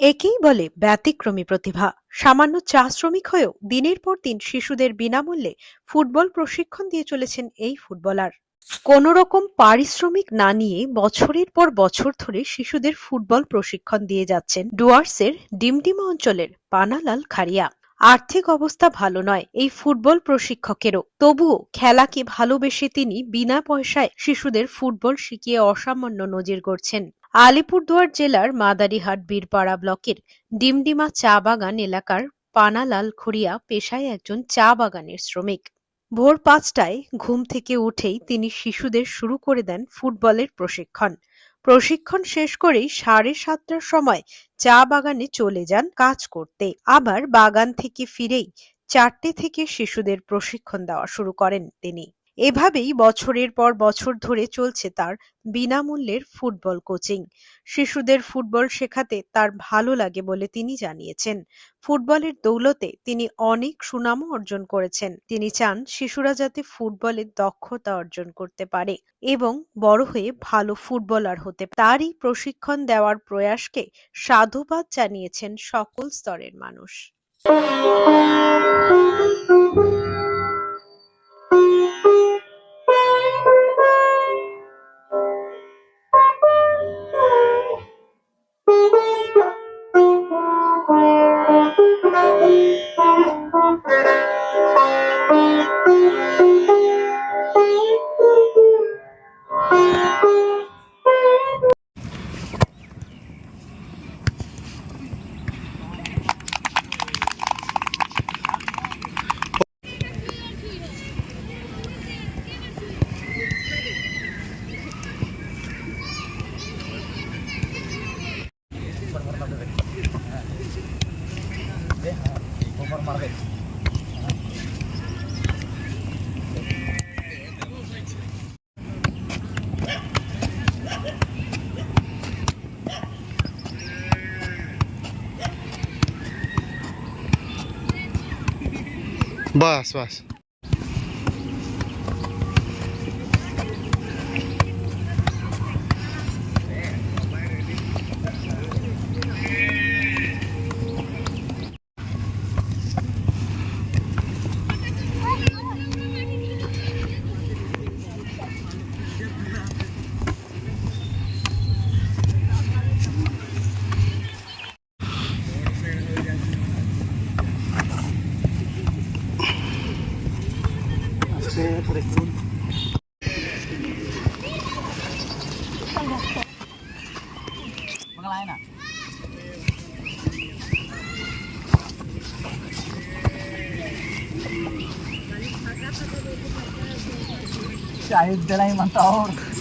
একেই বলে ব্যতিক্রমী প্রতিভা। সামান্য চা শ্রমিক হয়েও দিনের পর দিন শিশুদের বিনামূল্যে ফুটবল প্রশিক্ষণ দিয়ে চলেছেন এই ফুটবলার। কোন রকম পারিশ্রমিক না নিয়ে বছরের পর বছর ধরে শিশুদের ফুটবল প্রশিক্ষণ দিয়ে যাচ্ছেন ডুয়ার্সের ডিমডিমা অঞ্চলের পানালাল খারিয়া আর্থিক অবস্থা ভালো নয়, এই ফুটবল প্রশিক্ষকেরও। তবুও খেলাকে ভালোবেসে তিনি বিনা পয়সায় শিশুদের ফুটবল শিখিয়ে অসামান্য নজির গড়ছেন। আলিপুরদুয়ার জেলার মাদারিহাট বীরপাড়া ব্লকের ডিমডিমা চা বাগান এলাকার পানালাল খড়িয়া পেশায় একজন চা বাগানের শ্রমিক। ভোর পাঁচটায় ঘুম থেকে উঠেই তিনি শিশুদের শুরু করে দেন ফুটবলের প্রশিক্ষণ। প্রশিক্ষণ শেষ করেই সাড়ে সাতটার সময় চা বাগানে চলে যান কাজ করতে। আবার বাগান থেকে ফিরেই চারটে থেকে শিশুদের প্রশিক্ষণ দেওয়া শুরু করেন তিনি। এভাবেই বছরের পর বছর ধরে চলছে তার বিনামূল্যের ফুটবল কোচিং। শিশুদের ফুটবল শেখাতে তার ভালো লাগে বলে তিনি জানিয়েছেন। ফুটবলের দৌলতে তিনি অনেক সুনামও অর্জন করেছেন। তিনি চান শিশুরা যাতে ফুটবলে দক্ষতা অর্জন করতে পারে এবং বড় হয়ে ভালো ফুটবলার হতে তারই প্রশিক্ষণ দেওয়ার প্রয়াসকে সাধুবাদ জানিয়েছেন সকল স্তরের মানুষ। Market. Basta, basta. शाहिद दिलाई मत और